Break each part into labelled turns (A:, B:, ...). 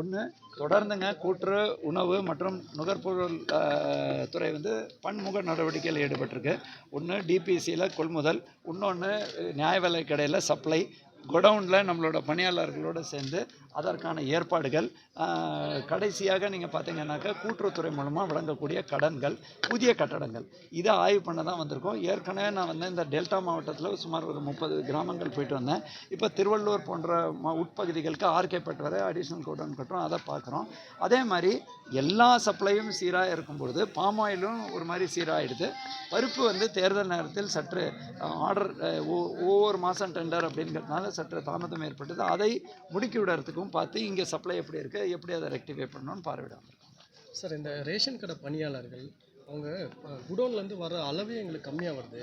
A: ஒன்று தொடர்ந்துங்க கூட்டுறவு உணவு மற்றும் நுகர்பொருள் துறை வந்து பன்முக நடவடிக்கையில் ஈடுபட்டிருக்கு. ஒன்று டிபிசியில் கொள்முதல். இன்னொன்று நியாய விலை கடையில் சப்ளை குடவுனில் நம்மளோட பணியாளர்களோடு சேர்ந்து அதற்கான ஏற்பாடுகள் கடைசியாக நீங்கள் பார்த்தீங்கன்னாக்கா கூட்டுறவுத்துறை மூலமாக வழங்கக்கூடிய கடன்கள் புதிய கட்டடங்கள். இதை ஆய்வு பண்ண தான் வந்திருக்கோம். ஏற்கனவே நான் வந்து இந்த டெல்டா மாவட்டத்தில் சுமார் ஒரு முப்பது கிராமங்கள் போயிட்டு வந்தேன். இப்போ திருவள்ளூர் போன்ற ம உட்பகுதிகளுக்கு ஆர்கே வரை அடிஷ்னல் கோடன் கட்டுறோம் அதை பார்க்குறோம் அதே மாதிரி எல்லா சப்ளையும் சீராக இருக்கும்பொழுது பாம் ஆயிலும் ஒரு மாதிரி சீராகிடுது பருப்பு வந்து தேர்தல் நேரத்தில் சற்று ஆர்டர் ஒவ்வொரு மாதம் டெண்டர் அப்படிங்கிறதுனால சற்று தாமதம் ஏற்பட்டது. அதை முடுக்கி இருக்கும். பார்த்து இங்கே சப்ளை எப்படி இருக்குது எப்படி அதை ரெக்டிஃபை பண்ணணும்னு பார்வையிடாமல்
B: சார் இந்த ரேஷன் கடை பணியாளர்கள் அவங்க குடோன்லேருந்து வர அளவே எங்களுக்கு கம்மியாக வருது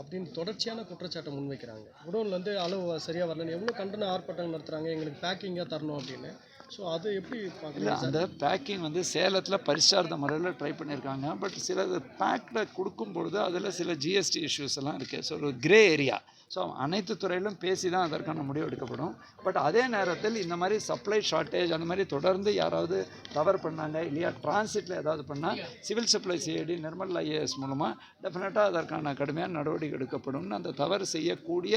B: அப்படின்னு தொடர்ச்சியான குற்றச்சாட்டை முன்வைக்கிறாங்க. குடோன்லேருந்து அளவு சரியாக வரலன்னு எவ்வளோ கண்டன ஆர்ப்பாட்டம் நடத்துகிறாங்க எங்களுக்கு பேக்கிங்காக தரணும் அப்படின்னு. ஸோ அது எப்படி
A: இல்லை அந்த பேக்கிங் வந்து சேலத்தில் பரிசார்ந்த முறையில் ட்ரை பண்ணியிருக்காங்க பட் சில பேக்கில் கொடுக்கும் பொழுது அதில் சில ஜிஎஸ்டி இஷ்யூஸ் எல்லாம் இருக்குது ஸோ ஒரு கிரே ஏரியா ஸோ அனைத்து துறையிலும் பேசி தான் அதற்கான முடிவு எடுக்கப்படும். பட் அதே நேரத்தில் இந்த மாதிரி சப்ளை ஷார்ட்டேஜ் அந்த மாதிரி தொடர்ந்து யாராவது தவறு பண்ணாங்க இல்லையா டிரான்சிட்டில் ஏதாவது பண்ணால் civil supply CID Nirmal IAS மூலமாக டெஃபினட்டாக அதற்கான கடுமையான நடவடிக்கை எடுக்கப்படும்னு அந்த தவறு செய்யக்கூடிய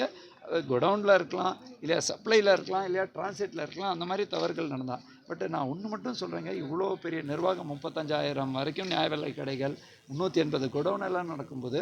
A: குடவுனில் இருக்கலாம் இல்லையா சப்ளையில் இருக்கலாம் இல்லையா டிரான்சிட்டில் இருக்கலாம் அந்த மாதிரி தவறுகள் நடந்தால் பட் நான் ஒன்று மட்டும் சொல்கிறேங்க இவ்வளோ பெரிய நிர்வாகம் முப்பத்தஞ்சாயிரம் வரைக்கும் நியாய விலை கடைகள் முந்நூற்றி எண்பது குடவுன் எல்லாம் நடக்கும்போது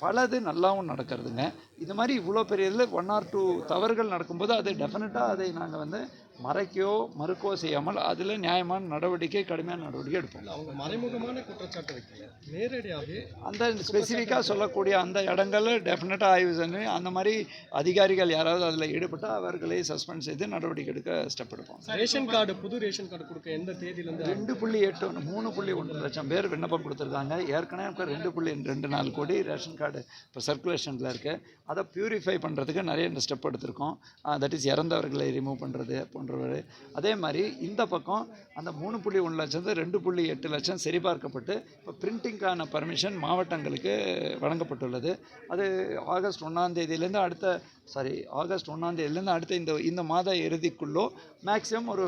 A: பலது நல்லாவும் நடக்கிறதுங்க. இது மாதிரி இவ்வளோ பெரிய இதில் ஒன் ஆர் டூ தவறுகள் நடக்கும்போது அது டெஃபினட்டாக அதை நாங்கள் வந்து மறைக்கோ மறுக்கோ செய்யாமல் அதில் நியாயமான நடவடிக்கை கடுமையான நடவடிக்கை எடுப்போம்.
B: அவங்க மறைமுகமான குற்றச்சாட்டு வைக்கல. நேரடியாகவே
A: அந்த ஸ்பெசிஃபிக்காக சொல்லக்கூடிய அந்த இடங்களை டெஃபினட்டாக ஆய்வு செஞ்சு அந்த மாதிரி அதிகாரிகள் யாராவது அதில் ஈடுபட்டால் அவர்களை சஸ்பெண்ட் செய்து நடவடிக்கை எடுக்க ஸ்டெப் எடுப்போம்.
B: ரேஷன் கார்டு புது ரேஷன் கார்டு கொடுக்க எந்த தேதியிலேருந்து
A: ரெண்டு புள்ளி எட்டு ஒன்று மூணு புள்ளி ஒன்று லட்சம் பேர் விண்ணப்பம் கொடுத்துருக்காங்க. ஏற்கனவே ரெண்டு புள்ளி ரெண்டு நாலு கோடி ரேஷன் கார்டு இப்போ சர்க்குலேஷனில் இருக்குது அதை பியூரிஃபை பண்ணுறதுக்கு நிறைய ஸ்டெப் எடுத்திருக்கோம். தட் இஸ் இறந்தவர்களை ரிமூவ் பண்ணுறது போன்றவர் அதே மாதிரி இந்த பக்கம் அந்த மூணு புள்ளி ஒன்று லட்சத்து ரெண்டு புள்ளி எட்டு லட்சம் சரிபார்க்கப்பட்டு இப்போ பிரிண்டிங்க்கான பர்மிஷன் மாவட்டங்களுக்கு வழங்கப்பட்டுள்ளது. அது ஆகஸ்ட் ஒன்றாம் தேதியிலேருந்து அடுத்த சாரி ஆகஸ்ட் ஒன்றாம் தேதியிலேருந்து அடுத்த இந்த இந்த மாத இறுதிக்குள்ளோ மேக்ஸிமம் ஒரு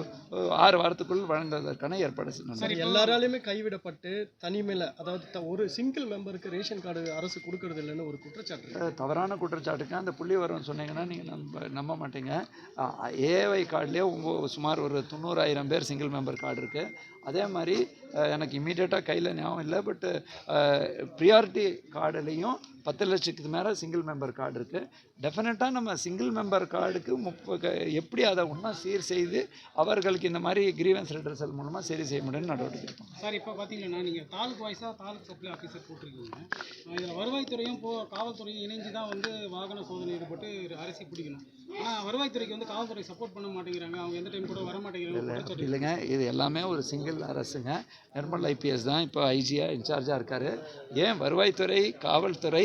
A: ஆறு வாரத்துக்குள் வழங்குவதற்கான ஏற்பாடு செய்யணும்
B: சரி எல்லாராலையுமே கைவிடப்பட்டு தனிமையில் அதாவது த- ஒரு சிங்கிள் மெம்பருக்கு ரேஷன் கார்டு அரசு கொடுக்கறது இல்லைன்னு ஒரு குற்றச்சாட்டு
A: தவறான குற்றச்சாட்டுக்கு அந்த புள்ளி வரும் சொன்னீங்கன்னா நீங்கள் நம்ப நம்ப மாட்டீங்க. ஏஐ கார்டுலேயே சுமார் ஒரு தொண்ணூறாயிரம் பேர் சிங்கிள் மெம்பர் கார்டு இருக்குது அதே மாதிரி எனக்கு இமீடியட்டாக கையில் ஞாபகம் இல்லை பட்டு ப்ரியாரிட்டி கார்டுலேயும் பத்து லட்சத்துக்கு மேலே சிங்கிள் மெம்பர் கார்டு இருக்குது டெஃபினட்டாக நம்ம சிங்கிள் மெம்பர் கார்டுக்கு முப்ப க- எப்படி அதை இன்னும் சீர் செய்து அவர்களுக்கு இந்த மாதிரி கிரீவன்ஸ் ரெட்ரஸல் மூலமாக சரி செய்ய முடியும்னு நடவடிக்கை
C: சார் இப்போ பார்த்தீங்கன்னா நீங்கள் தாலுக் வாய்ஸாக தாலுக் சப்ளை ஆஃபீஸர் போட்டிருக்கீங்க. இதில் வருவாய்த்துறையும் போ காவல்துறையும் இணைஞ்சு தான் வந்து வாகன சோதனை ஈடுபட்டு அரிசி பிடிக்கணும். ஆனால் வருவாய்த்துறைக்கு வந்து காவல்துறை சப்போர்ட் பண்ண மாட்டேங்கிறாங்க. அவங்க எந்த டைம் கூட வர மாட்டேங்கிறாங்க
A: இல்லைங்க. இது எல்லாமே ஒரு சிங்கிள் அரசுங்க. நிர்மல் ஐபிஎஸ் தான். இப்போ ஐஜியாக இன்சார்ஜாக இருக்கார். ஏன் வருவாய்த்துறை காவல்துறை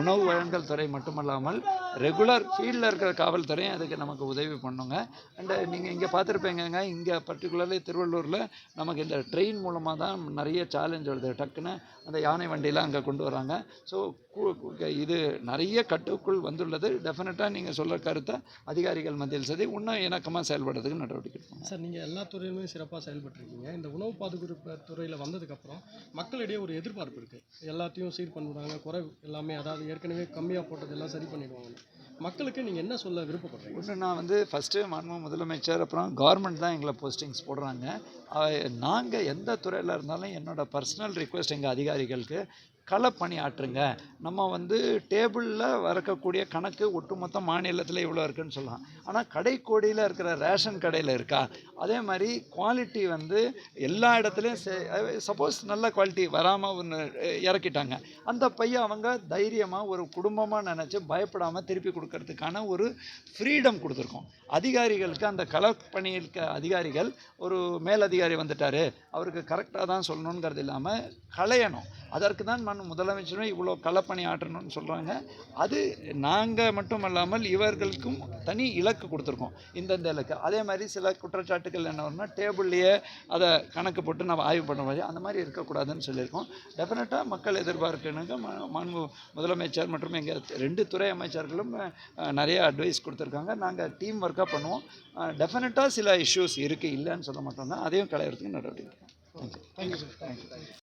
A: உணவு வழங்கல் துறை மட்டுமல்லாமல் ரெகுலர் ஃபீல்டில் இருக்கிற காவல்துறையும் அதுக்கு நமக்கு உதவி பண்ணுங்க. அண்டு நீங்கள் இங்கே பார்த்துருப்பீங்கங்க இங்கே பர்டிகுலர்லி திருவள்ளூரில் நமக்கு இந்த ட்ரெயின் மூலமாக தான் நிறைய சேலஞ்ச் வருது. டக்குன்னு அந்த யானை வண்டியெலாம் அங்கே கொண்டு வராங்க. ஸோ இது நிறைய கட்டுக்குள் வந்துள்ளது. டெஃபினட்டாக நீங்கள் சொல்கிற கருத்தை அதிகாரிகள் மத்தியில் சரி இன்னும் இணக்கமாக செயல்படுறதுக்கு நடவடிக்கை எடுப்போம்
B: சார் நீங்கள் எல்லா துறையிலுமே சிறப்பாக செயல்பட்டுருக்கீங்க. இந்த உணவு பாதுகாப்பு துறையில் வந்ததுக்கப்புறம் மக்களிடையே ஒரு எதிர்பார்ப்பு இருக்குது எல்லாத்தையும் சீர் பண்ணுறாங்க குறை எல்லாமே அதாவது ஏற்கனவே கம்மியாக போட்டதெல்லாம் சரி பண்ணிடுவாங்க. மக்களுக்கு நீங்கள் என்ன சொல்ல விருப்பப்படுறீங்க?
A: ஒன்று நான் வந்து ஃபஸ்ட்டு மாண்பு முதலமைச்சர் அப்புறம் கவர்மெண்ட் தான் எங்களை போஸ்டிங்ஸ் போடுறாங்க. நாங்கள் எந்த துறையில் இருந்தாலும் என்னோட பர்சனல் ரிக்வெஸ்ட் எங்கள் அதிகாரிகளுக்கு களப்பணி ஆற்றுங்க நம்ம வந்து டேபிளில் வரக்கூடிய கணக்கு ஒட்டுமொத்த மாநிலத்தில் இவ்வளோ இருக்குன்னு சொல்லலாம். ஆனால் கடைக்கோடியில் இருக்கிற ரேஷன் கடையில் இருக்கா? அதே மாதிரி குவாலிட்டி வந்து எல்லா இடத்துலையும் சப்போஸ் நல்ல குவாலிட்டி வராமல் ஒன்று இறக்கிட்டாங்க. அந்த பையன் அவங்க தைரியமாக ஒரு குடும்பமாக நினச்சி பயப்படாமல் திருப்பி கொடுக்கறதுக்கான ஒரு ஃப்ரீடம் கொடுத்துருக்கோம். அதிகாரிகளுக்கு அந்த களப்பணியிருக்க அதிகாரிகள் ஒரு மேலதிகாரி வந்துட்டார். அவருக்கு கரெக்டாக தான் சொல்லணுங்கிறது இல்லாமல் களையணும். அதற்கு தான் சீமான் முதலமைச்சரும் இவ்வளோ களப்பணி ஆற்றணும்னு சொல்கிறாங்க அது நாங்கள் மட்டும் அல்லாமல் இவர்களுக்கும் தனி இலக்கு கொடுத்துருக்கோம் இந்தந்த இலக்கு. அதே மாதிரி சில குற்றச்சாட்டுகள் என்ன வரும்னா டேபிள்லேயே அதை கணக்கு போட்டு நம்ம ஆய்வு பண்ண மாதிரி அந்த மாதிரி இருக்கக்கூடாதுன்னு சொல்லியிருக்கோம். டெஃபினட்டாக மக்கள் எதிர்பார்க்கணுங்க. ம- மாண்பு முதலமைச்சர் மற்றும் எங்கள் ரெண்டு துறை அமைச்சர்களும் நிறைய அட்வைஸ் கொடுத்துருக்காங்க. நாங்கள் டீம் ஒர்க்காக பண்ணுவோம். டெஃபினட்டாக சில இஷ்யூஸ் இருக்குது இல்லைன்னு சொல்ல மாட்டோம் தான் அதையும் களையிறதுக்கு நடவடிக்கை.
C: Thank you sir